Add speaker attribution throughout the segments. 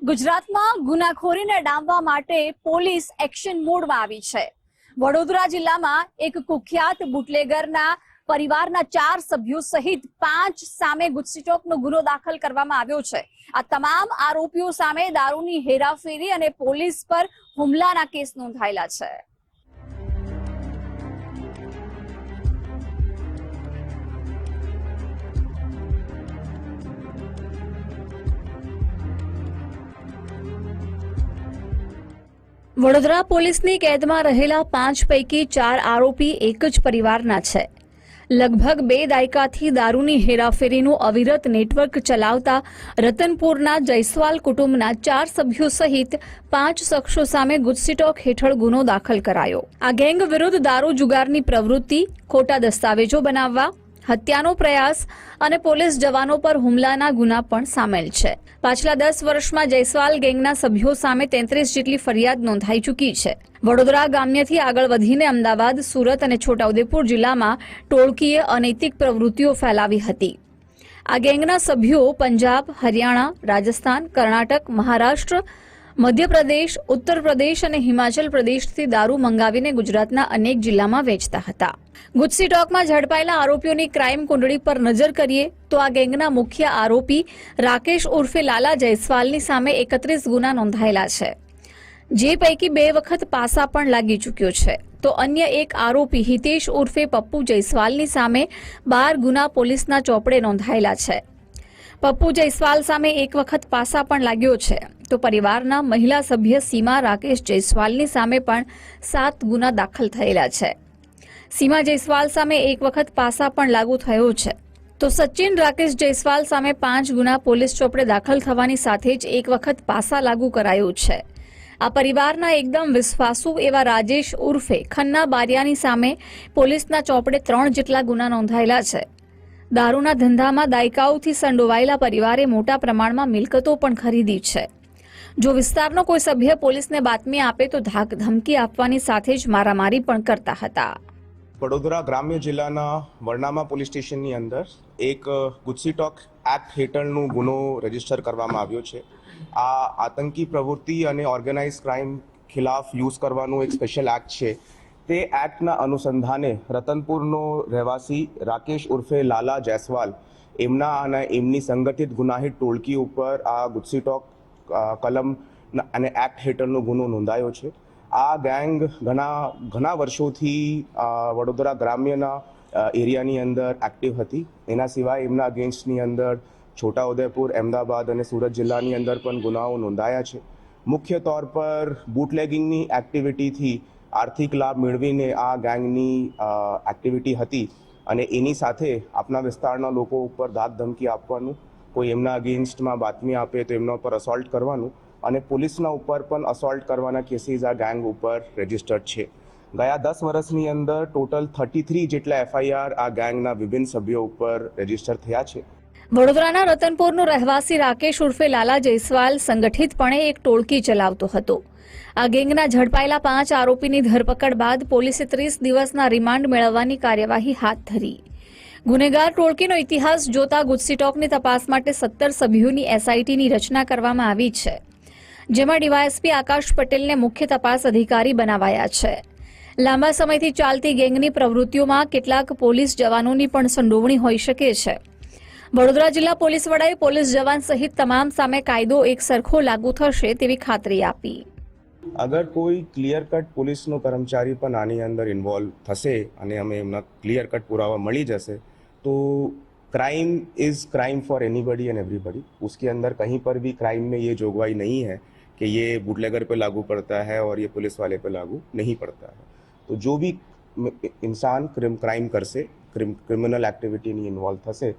Speaker 1: ગુજરાતમાં ગુનાખોરીને ડામવા માટે પોલીસ એક્શન મોડમાં આવી છે. વડોદરા જિલ્લામાં એક કુખ્યાત બુટલેગરના પરિવારના ચાર સભ્યો સહિત પાંચ સામે ગુસ્સીચોકનો ગુનો દાખલ કરવામાં આવ્યો છે. આ તમામ આરોપીઓ સામે દારૂની હેરાફેરી અને પોલીસ પર હુમલાના કેસ નોંધાયેલા છે. વડોદરા પોલીસની કેદમાં રહેલા પાંચ પૈકી ચાર આરોપી એક જ પરિવારના છે. લગભગ બે દાયકાથી દારૂની હેરાફેરીનું અવિરત નેટવર્ક ચલાવતા રતનપુરના જયસ્વાલ કુટુંબના ચાર સભ્યો સહિત પાંચ શખ્સો સામે ગુજસીટોક હેઠળ ગુનો દાખલ કરાયો. આ ગેંગ વિરુદ્ધ દારૂ જુગારની પ્રવૃત્તિ ખોટા દસ્તાવેજો બનાવવા હત્યાનો પ્રયાસ અને પોલીસ જવાનો પર હુમલાના ગુના પણ સામેલ છે. પાછલા દસ વર્ષમાં જયસ્વાલ ગેંગના સભ્યો સામે તેત્રીસ જેટલી ફરિયાદ નોંધાઈ ચૂકી છે. વડોદરા ગામ્યથી આગળ વધીને અમદાવાદ, સુરત અને છોટાઉદેપુર જિલ્લામાં ટોળકીએ અનૈતિક પ્રવૃત્તિઓ ફેલાવી હતી. આ ગેંગના સભ્યો પંજાબ, હરિયાણા, રાજસ્થાન, કર્ણાટક, મહારાષ્ટ્ર મધ્યપ્રદેશ ઉત્તર પ્રદેશ અને હિમાચલ પ્રદેશથી દારૂ મંગાવીને ગુજરાતના અનેક જિલ્લામાં વેચતા હતા. ગુજસી ટોકમાં ઝડપાયેલા આરોપીઓની ક્રાઇમ કુંડળી પર નજર કરીએ તો આ ગેંગના મુખ્ય આરોપી રાકેશ ઉર્ફે લાલા જયસ્વાલની સામે એકત્રીસ ગુના નોંધાયેલા છે. જે પૈકી બે વખત પાસા પણ લાગી ચૂક્યો છે. તો અન્ય એક આરોપી હિતેશ ઉર્ફે પપ્પુ જયસ્વાલની સામે બાર ગુના પોલીસના ચોપડે નોંધાયેલા છે. પપ્પુ જયસ્વાલ સામે એક વખત પાસા પણ લાગ્યો છે. તો પરિવારના મહિલા સભ્ય સીમા રાકેશ જયસ્વાલની સામે પણ સાત ગુના દાખલ થયેલા છે. સીમા જયસ્વાલ સામે એક વખત પાસા પણ લાગુ થયો છે. તો સચિન રાકેશ જયસ્વાલ સામે પાંચ ગુના પોલીસ ચોપડે દાખલ થવાની સાથે જ એક વખત પાસા લાગુ કરાયું છે. આ પરિવારના એકદમ વિશ્વાસુ એવા રાજેશ ઉર્ફે ખન્ના બારિયાની સામે પોલીસના ચોપડે ત્રણ જેટલા ગુના નોંધાયેલા છે. દારૂના ધંધામાં દાયકાઓથી સંડોવાયેલા પરિવારે મોટા પ્રમાણમાં મિલકતો પણ ખરીદી છે. જો વિસ્તારનો કોઈ સભ્ય પોલીસને બાતમી આપે તો ધાક ધમકી આપવાની સાથે જ મારામારી પણ કરતા હતા.
Speaker 2: વડોદરા ગ્રામ્ય જિલ્લાના વરનામા પોલીસ સ્ટેશનની અંદર એક ગુજસી ટોક એક્ટ હેઠળનો ગુનો રજિસ્ટર કરવામાં આવ્યો છે. આ આતંકી પ્રવૃત્તિ અને ઓર્ગેનાઇઝ ક્રાઇમ ખિલાફ યુઝ કરવાનું એક સ્પેશિયલ એક્ટ છે. તે એક્ટના અનુસંધાને રતનપુરનો રહેવાસી રાકેશ ઉર્ફે લાલા જયસ્વાલ, એમના અને એમની સંગઠિત ગુનાહિત ટોળકી ઉપર આ ગુસ્સીટોક ટોક કલમ અને એક્ટ હેઠળનો ગુનો નોંધાયો છે. આ ગેંગ ઘણા ઘણા વર્ષોથી વડોદરા ગ્રામ્યના એરિયાની અંદર એક્ટિવ હતી. એના સિવાય એમના અગેન્સ્ટની અંદર છોટાઉદેપુર, અમદાવાદ અને સુરત જિલ્લાની અંદર પણ ગુનાઓ નોંધાયા છે. મુખ્ય તौर પર બુટલેગિંગની એક્ટિવિટીથી આર્થિક લાભ મેળવીને આ ગેંગની એક્ટિવિટી હતી અને એની સાથે આપણા વિસ્તારના લોકો ઉપર દાદ ધમકી આપવાનું, કોઈ એમના અગેન્સ્ટમાં બાતમી આપે તો એમના ઉપર અસોલ્ટ કરવાનું અને પોલીસના ઉપર પણ અસોલ્ટ કરવાના કેસીસ આ ગેંગ ઉપર રજિસ્ટર્ડ છે. ગયા દસ વર્ષની અંદર ટોટલ થર્ટી થ્રી જેટલા એફઆઈઆર આ ગેંગના વિભિન્ન સભ્યો ઉપર રજિસ્ટર થયા છે.
Speaker 1: વડોદરાના રતનપુરનો રહેવાસી રાકેશ ઉર્ફે લાલા જયસ્વાલ સંગઠિતપણે એક ટોળકી ચલાવતો હતો. આ ગેંગના ઝડપાયેલા પાંચ આરોપીની ધરપકડ બાદ પોલીસે ત્રીસ દિવસના રિમાન્ડ મેળવવાની કાર્યવાહી હાથ ધરી. ગુનેગાર ટોળકીનો ઇતિહાસ જોતા ગુજસીટોકની તપાસ માટે સત્તર સભ્યોની એસઆઈટીની રચના કરવામાં આવી છે. જેમાં ડીવાયએસપી આકાશ પટેલને મુખ્ય તપાસ અધિકારી બનાવાયા છે. લાંબા સમયથી ચાલતી ગેંગની પ્રવૃત્તિઓમાં કેટલાક પોલીસ જવાનોની પણ સંડોવણી હોઈ શકે છે. વડોદરા જિલ્લા પોલીસ વડાએ પોલીસ જવાન સહિત તમામ સામે કાયદો એક સરખો લાગુ થશે તેવી ખાતરી આપી
Speaker 2: અગર કોઈ ક્લિયર કટ પોલીસનો કર્મચારી પણ આની અંદર ઇન્વોલ્વ થશે અને અમે એમના ક્લિયર કટ પુરાવા મળી જશે તો crime is crime for anybody and everybody उसके अंदर कहीं पर भी क्राइम में ये जोगवाई नहीं है कि ये बुटलेगर पे लागू पड़ता है और ये पुलिस वाले पे लागू नहीं पड़ता है तो जो भी इंसान क्रिम क्राइम કરશે ક્રિમ ક્રિમિનલ એક્ટિવિટીની ઇન્વોલ્વ થશે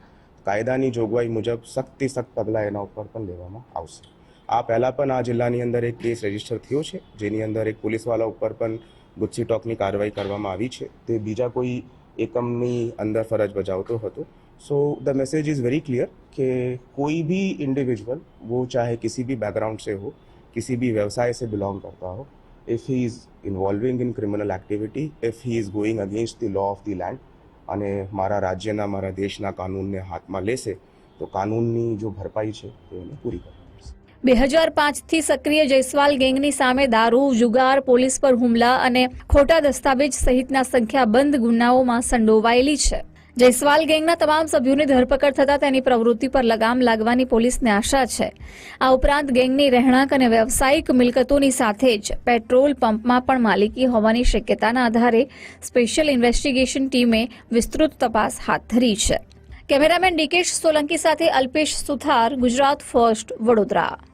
Speaker 2: કાયદાની જોગવાઈ મુજબ સખ્તથી સખ્ત પગલાં એના ઉપર પણ લેવામાં આવશે આ પહેલાં પણ આ જિલ્લાની અંદર એક કેસ રજીસ્ટર થયો છે જેની અંદર એક પોલીસવાલા ઉપર પણ ગુજસી ટોકની કાર્યવાહી કરવામાં આવી છે તે બીજા કોઈ એકમની અંદર ફરજ બજાવતો હતો so the message is very clear कि कोई भी इंडिविजुअल वो चाहे किसी भी बैकग्राउंड से हो किसी भी व्यवसाय से बिलोंग करता हो if he is involving in criminal activity if he is going against the law of the land અને મારા રાજ્યના, મારા દેશના કાનૂનને હાથમાં લેશે, તો કાનૂનની જો ભરપાઈ છે, તે એને પૂરી કરવી
Speaker 1: બે હજાર પાંચથી સક્રિય જયસ્વાલ ગેંગની સામે દારૂ, જુગાર, પોલીસ પર હુમલા અને ખોટા દસ્તાવેજ સહિતના સંખ્યાબંધ ગુનાઓમાં સંડોવાયેલી છે. જયસ્વાલ ગેંગના તમામ સભ્યોની ધરપકડ થતાં તેની પ્રવૃત્તિ પર લગામ લાગવાની પોલીસને આશા છે. આ ઉપરાંત ગેંગની રહેણાંક અને વ્યવસાયિક મિલકતોની સાથે જ પેટ્રોલ પંપમાં પણ માલિકી હોવાની શક્યતાના આધારે સ્પેશિયલ ઇન્વેસ્ટિગેશન ટીમે વિસ્તૃત તપાસ હાથ ધરી છે. કેમેરામેન ડીકેશ સોલંકી સાથે અલ્પેશ સુથાર, ગુજરાત ફર્સ્ટ, વડોદરા.